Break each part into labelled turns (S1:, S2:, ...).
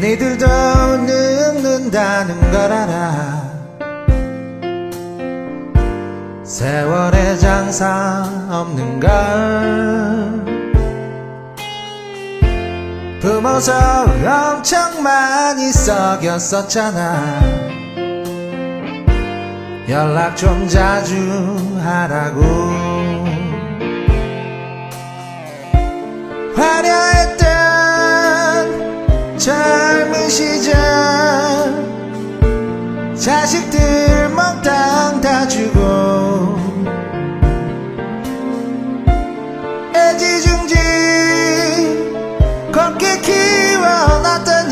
S1: 니들도 늙는다는 걸 알아. 세월의 장사 없는 걸. 부모서 엄청 많이 썩였었잖아. 연락 좀 자주 하라고 시절 자식들 몽땅 다 주고 애지중지 곱게 키워놨더니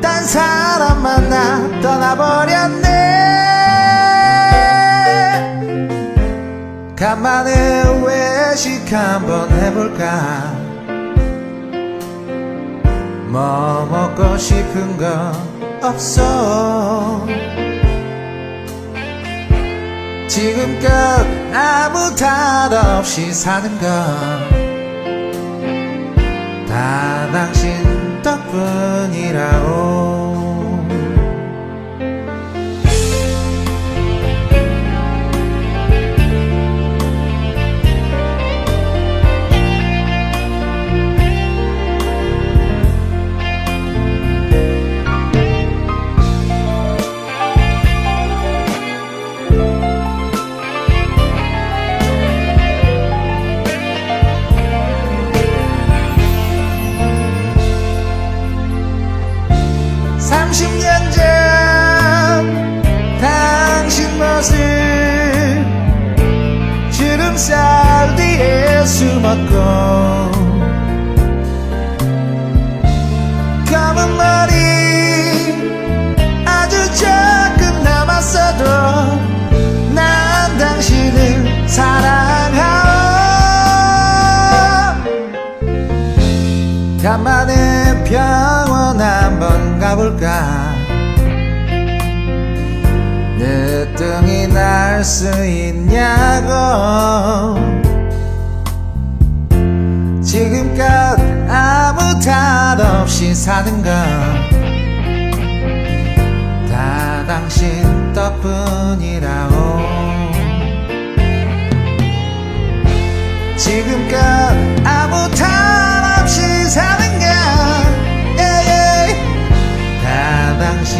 S1: 딴 사람 만나 떠나버렸네. 간만에 외식 한번 해볼까 뭐 먹고 싶은 거 없어. 지금껏 아무 탈 없이 사는 거. 다 당신 덕분이라오 모습 주름살 뒤에 숨었고 검은 머리 아주 조금 남았어도 난 당신을 사랑하오. 간만에 병원 한번 가볼까 갈등이 날 수 있냐고. 지금껏 아무 탈 없이 사는 건 다 당신 덕분이라고. 지금껏 아무 탈 없이 사는 건다 당신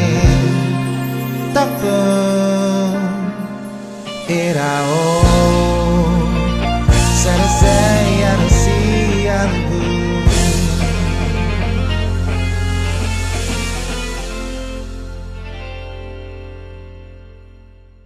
S1: 덕분. era hora.